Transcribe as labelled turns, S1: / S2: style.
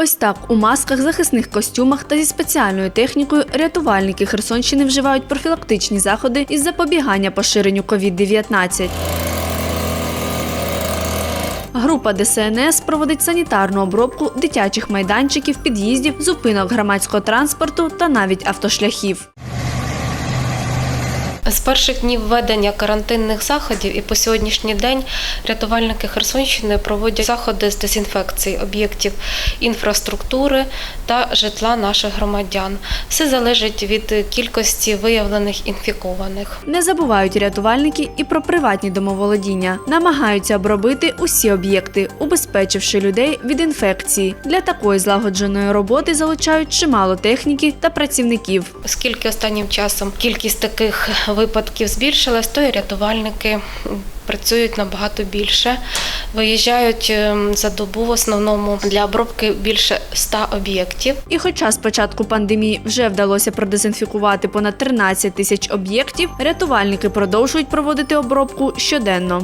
S1: Ось так у масках, захисних костюмах та зі спеціальною технікою рятувальники Херсонщини вживають профілактичні заходи із запобігання поширенню COVID-19. Група ДСНС проводить санітарну обробку дитячих майданчиків, під'їздів, зупинок громадського транспорту та навіть автошляхів.
S2: З перших днів введення карантинних заходів і по сьогоднішній день рятувальники Херсонщини проводять заходи з дезінфекції об'єктів інфраструктури та житла наших громадян. Все залежить від кількості виявлених інфікованих.
S1: Не забувають рятувальники і про приватні домоволодіння. Намагаються обробити усі об'єкти, убезпечивши людей від інфекції. Для такої злагодженої роботи залучають чимало техніки та працівників.
S2: Оскільки останнім часом кількість таких випадків збільшилась, то і рятувальники працюють набагато більше. Виїжджають ем, за добу в основному для обробки більше 100 об'єктів.
S1: І хоча з початку пандемії вже вдалося продезінфікувати понад 13 тисяч об'єктів, рятувальники продовжують проводити обробку щоденно.